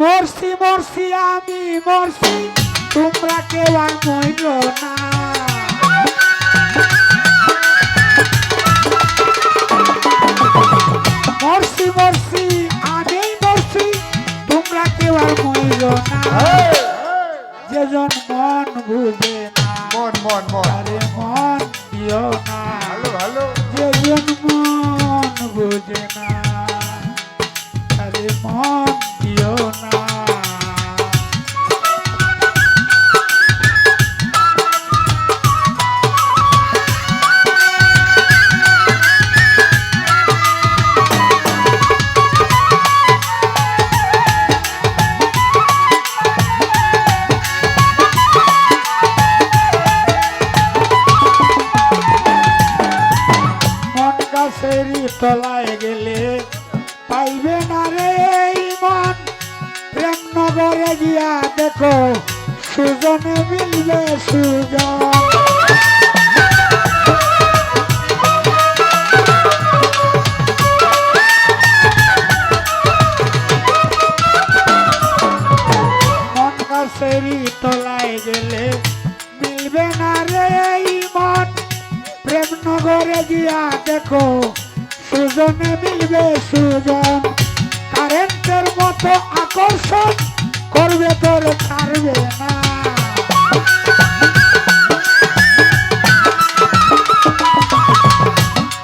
মরছি মরছি আমি মরছি। তোমরা কেউ আর মইল না। মরছি মরছি আমি মরছি। তোমরা কেউ আর মইল না। যেজন মন বুঝে না মন মন মন। আরে মন দিও না। গাছেরই তলায় গেলে পাইবে না রে মন। প্রেম নগরে গিয়া দেখো, সুজনে মিলবে সুজন। মন গাছেরই তলায় গেলে মিলবে না রে মন। প্রেম নগরে গিয়া দেখো সুজনে মিলবে সুজন। কারেন্টের মতো আকর্ষণ করবে তোর, ছাড়বে না।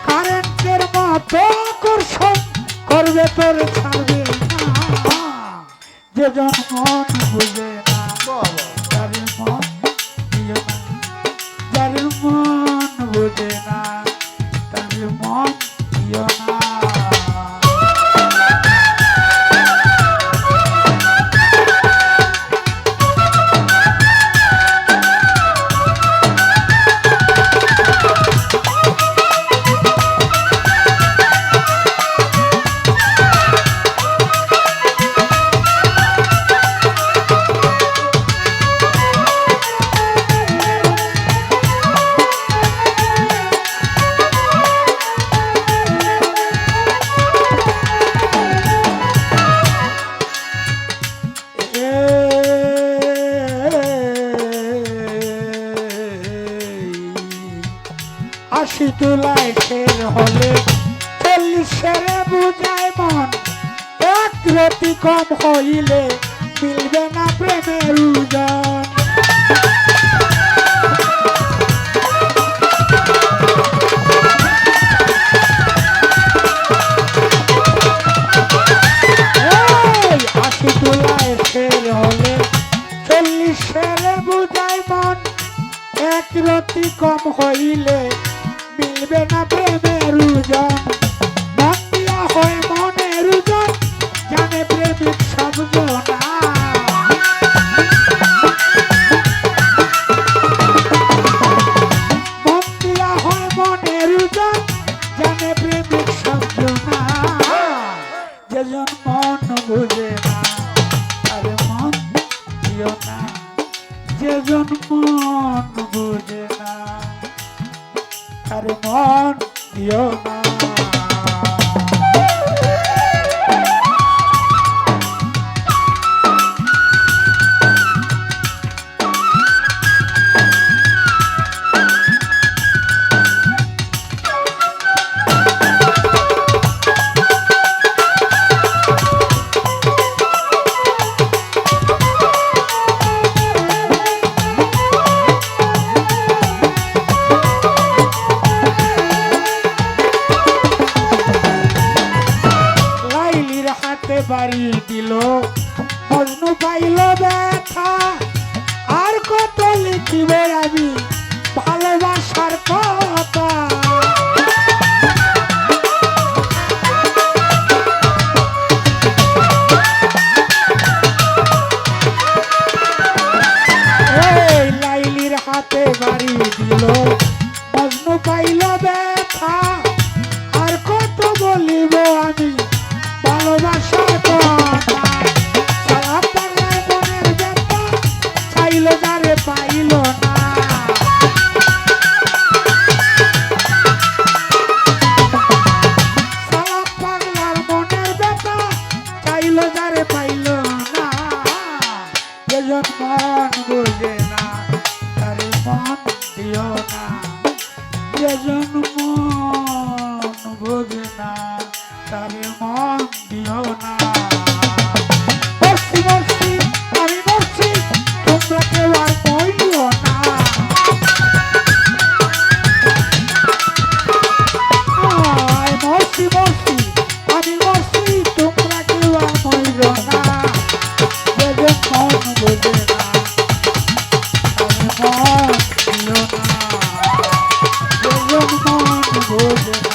কারেন্টের মতো আকর্ষণ করবে তোর, ছাড়বে না। মন আশি তুলায় ফের হলে চল্লিশের বুঝায় মন। এক রতি কম হইলে মিলবে না প্রেমের উজন। এক রতি কম হইলে মিলবে না প্রেমের উজন মন দিয়া হয় মনের উজন জানে প্রেমিক সব আরে মন দিও বাড়ি দিল। মজনু পাইল ব্যথা। আর কত লিখি আমি carioca, viajando ভোলে